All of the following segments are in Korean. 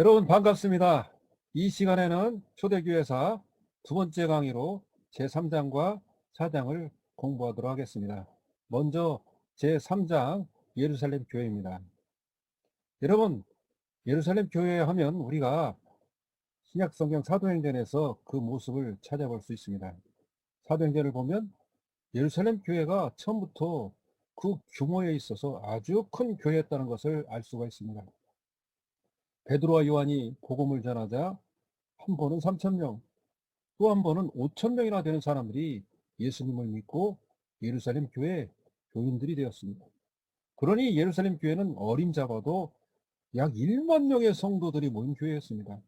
여러분 반갑습니다. 이 시간에는 초대교회사 두 번째 강의로 제3장과 4장을 공부하도록 하겠습니다. 먼저 제3장 예루살렘 교회입니다. 여러분 예루살렘 교회 하면 우리가 신약 성경 사도행전에서 그 모습을 찾아볼 수 있습니다. 사도행전을 보면 예루살렘 교회가 처음부터 그 규모에 있어서 아주 큰 교회였다는 것을 알 수가 있습니다. 베드로와 요한이 복음을 전하자 한 번은 3천 명, 또 한 번은 5천 명이나 되는 사람들이 예수님을 믿고 예루살렘 교회 교인들이 되었습니다. 그러니 예루살렘 교회는 어림 잡아도 약 1만 명의 성도들이 모인 교회였습니다.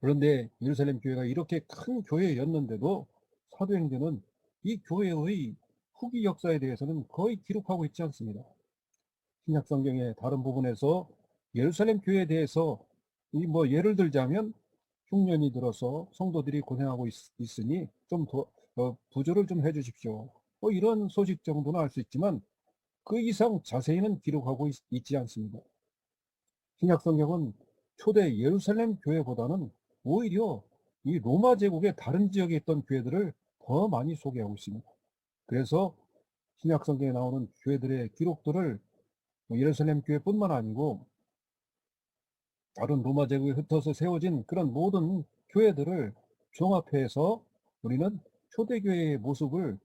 그런데 예루살렘 교회가 이렇게 큰 교회였는데도 사도행전은 이 교회의 후기 역사에 대해서는 거의 기록하고 있지 않습니다. 신약 성경의 다른 부분에서 예루살렘 교회에 대해서 이 뭐 예를 들자면 흉년이 들어서 성도들이 고생하고 있, 으니 좀더 부조를 좀 해주십시오. 뭐 이런 소식 정도는 알 수 있지만 그 이상 자세히는 기록하고 있, 있지 않습니다. 신약 성경은 초대 예루살렘 교회보다는 오히려 이 로마 제국의 다른 지역에 있던 교회들을 더 많이 소개하고 있습니다. 그래서 신약 성경에 나오는 교회들의 기록들을 뭐 예루살렘 교회뿐만 아니고 다른 로마 제국에 흩어서 세워진 그런 모든 교회들을 종합해서 우리는 초대교회의 모습을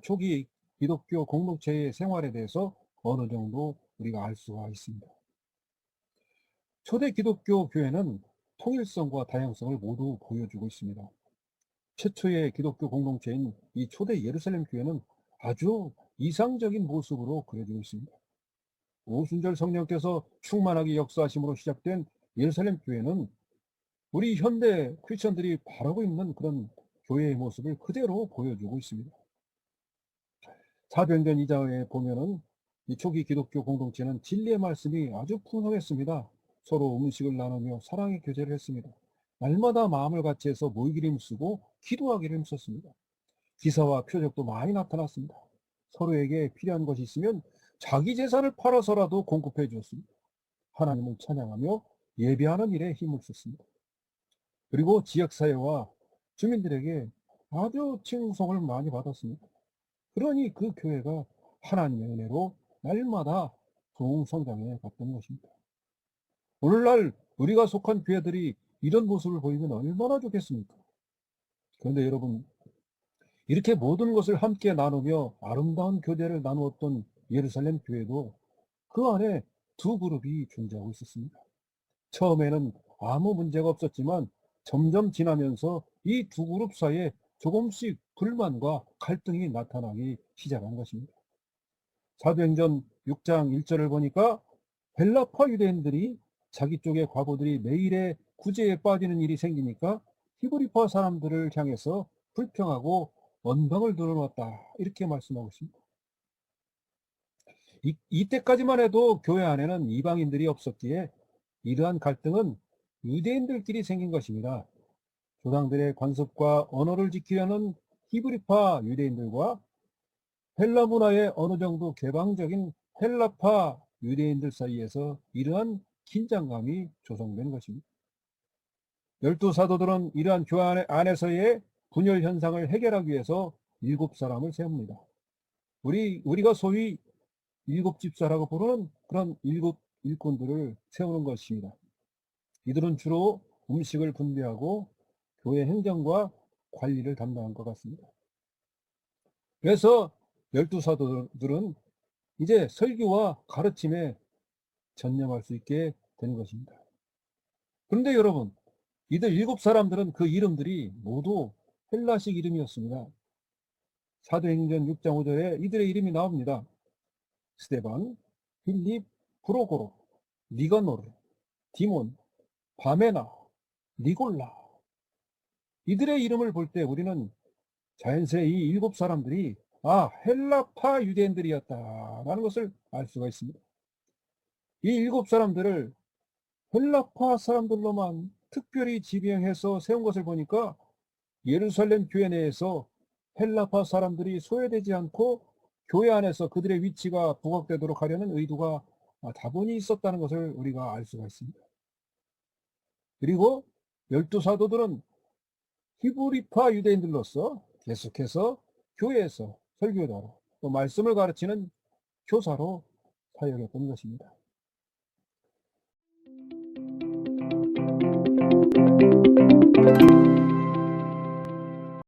초기 기독교 공동체의 생활에 대해서 어느 정도 우리가 알 수가 있습니다. 초대 기독교 교회는 통일성과 다양성을 모두 보여주고 있습니다. 최초의 기독교 공동체인 이 초대 예루살렘 교회는 아주 이상적인 모습으로 그려지고 있습니다. 오순절 성령께서 충만하게 역사하심으로 시작된 예루살렘 교회는 우리 현대 크리스천들이 바라고 있는 그런 교회의 모습을 그대로 보여주고 있습니다. 사도행전 2장에 보면은 이 초기 기독교 공동체는 진리의 말씀이 아주 풍성했습니다. 서로 음식을 나누며 사랑의 교제를 했습니다. 날마다 마음을 같이 해서 모이기를 힘쓰고 기도하기를 힘썼습니다. 기사와 표적도 많이 나타났습니다. 서로에게 필요한 것이 있으면 자기 재산을 팔아서라도 공급해 주었습니다. 하나님을 찬양하며 예배하는 일에 힘을 썼습니다. 그리고 지역사회와 주민들에게 아주 칭송을 많이 받았습니다. 그러니 그 교회가 하나님의 은혜로 날마다 좋은 성장해 갔던 것입니다. 오늘날 우리가 속한 교회들이 이런 모습을 보이면 얼마나 좋겠습니까? 그런데 여러분, 이렇게 모든 것을 함께 나누며 아름다운 교제를 나누었던 예루살렘 교회도 그 안에 두 그룹이 존재하고 있었습니다. 처음에는 아무 문제가 없었지만 점점 지나면서 이 두 그룹 사이에 조금씩 불만과 갈등이 나타나기 시작한 것입니다. 사도행전 6장 1절을 보니까 헬라파 유대인들이 자기 쪽의 과부들이 매일의 구제에 빠지는 일이 생기니까 히브리파 사람들을 향해서 불평하고 원방을 들어놓았다 이렇게 말씀하고 있습니다. 이, 이때까지만 해도 교회 안에는 이방인들이 없었기에 이러한 갈등은 유대인들끼리 생긴 것입니다. 조상들의 관습과 언어를 지키려는 히브리파 유대인들과 헬라 문화의 어느 정도 개방적인 헬라파 유대인들 사이에서 이러한 긴장감이 조성된 것입니다. 열두 사도들은 이러한 교회 안에서의 분열 현상을 해결하기 위해서 일곱 사람을 세웁니다. 우리, 우리가 소위 일곱 집사라고 부르는 그런 일곱 일꾼들을 세우는 것입니다. 이들은 주로 음식을 분배하고 교회 행정과 관리를 담당한 것 같습니다. 그래서 열두 사도들은 이제 설교와 가르침에 전념할 수 있게 된 것입니다. 그런데 여러분, 이들 일곱 사람들은 그 이름들이 모두 헬라식 이름이었습니다. 사도행전 6장 5절에 이들의 이름이 나옵니다. 스테반, 빌립, 프로고로, 니가노르, 디몬, 바메나, 니골라. 이들의 이름을 볼 때 우리는 자연스레 이 일곱 사람들이 아, 헬라파 유대인들이었다라는 것을 알 수가 있습니다. 이 일곱 사람들을 헬라파 사람들로만 특별히 지명해서 세운 것을 보니까 예루살렘 교회 내에서 헬라파 사람들이 소외되지 않고 교회 안에서 그들의 위치가 부각되도록 하려는 의도가 아, 다분히 있었다는 것을 우리가 알 수가 있습니다. 그리고 열두 사도들은 히브리파 유대인들로서 계속해서 교회에서 설교자로 또 말씀을 가르치는 교사로 사역했던 것입니다.